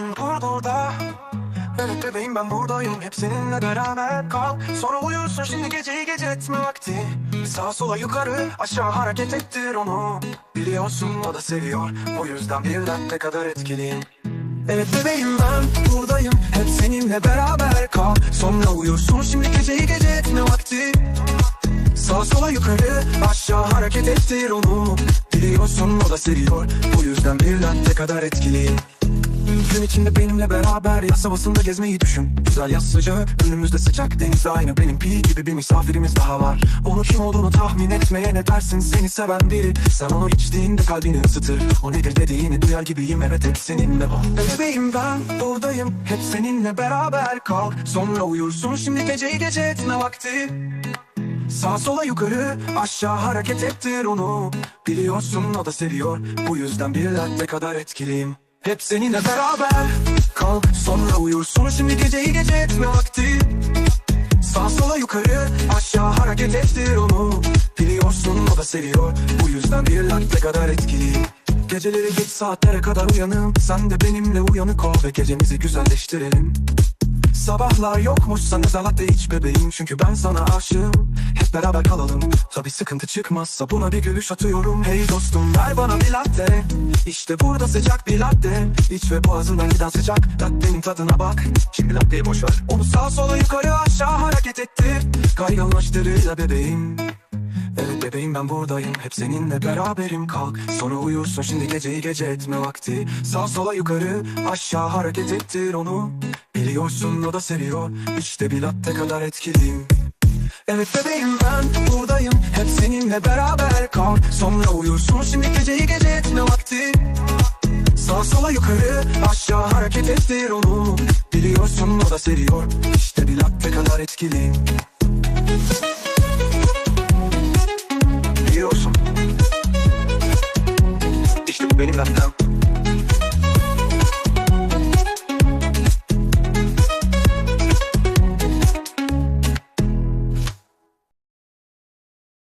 Başım burada? Evet bebeğim ben buradayım. Hep seninle beraber kal. Sonra uyursun şimdi geceyi gece etme vakti. Sağa sola yukarı aşağı hareket ettir onu. Biliyorsun o da seviyor. O yüzden bir dakika kadar etkiliyim. Evet bebeğim ben buradayım. Hep seninle beraber kal. Sonra uyursun şimdi geceyi gece etme vakti. Sağa sola yukarı aşağı hareket ettir onu. Biliyorsun o da seviyor. Bu yüzden bir latte kadar etkiliyim Gün içinde benimle beraber yaz havasında gezmeyi düşün. Güzel yaz sıcağı önümüzde sıcak deniz aynı. Benim pi gibi bir misafirimiz daha var. Onu kim olduğunu tahmin etmeye ne dersin? Seni seven biri. Sen onu içtiğinde kalbini ısıtır. O nedir dediğini duyar gibiyim evet hep seninle. O Bebeğim ben buradayım. Hep seninle beraber kal. Sonra uyursun şimdi geceyi gece etme vakti. Sağ sola yukarı aşağı hareket ettir onu. Biliyorsun o da seviyor. Bu yüzden bir latte kadar etkiliyim Hep seninle beraber. Kal Sonra uyursun şimdi geceyi gece etme vakti. Sağ sola yukarı aşağı hareket ettir onu. Biliyorsun o da seviyor. Bu yüzden bir latte kadar etkiliyim Geceleri geç saatlere kadar uyanım Sen de benimle uyanık ol ve gecemizi güzelleştirelim. Sabahlar yokmuş sana latte iç bebeğim. Çünkü ben sana aşığım Beraber kalalım. Tabi sıkıntı çıkmazsa buna bir gülüş atıyorum. Hey dostum ver bana bir latte. İşte burada sıcak bir latte. İç ve boğazından giden sıcak Lattenin tadına bak. Şimdi latteyi boş ver. Onu sağa sola yukarı aşağı hareket ettir. Kayganlaştırır ya bebeğim. Evet bebeğim ben buradayım. Hep seninle beraberim. Kalk Sonra uyursun. Şimdi geceyi gece etme vakti. Sağ sola yukarı aşağı hareket ettir onu. Biliyorsun o da seviyor. İşte bir latte kadar etkiliyim Evet bebeğim ben buradayım. Hep seninle beraber kal. Sonra uyursun şimdi geceyi gece. Etme vakti? Sağ sola yukarı aşağı hareket ettir onu. Biliyorsun o da seviyor. İşte bir latte kadar etkiliyim. Biliyorsun. İşte bu benim lattem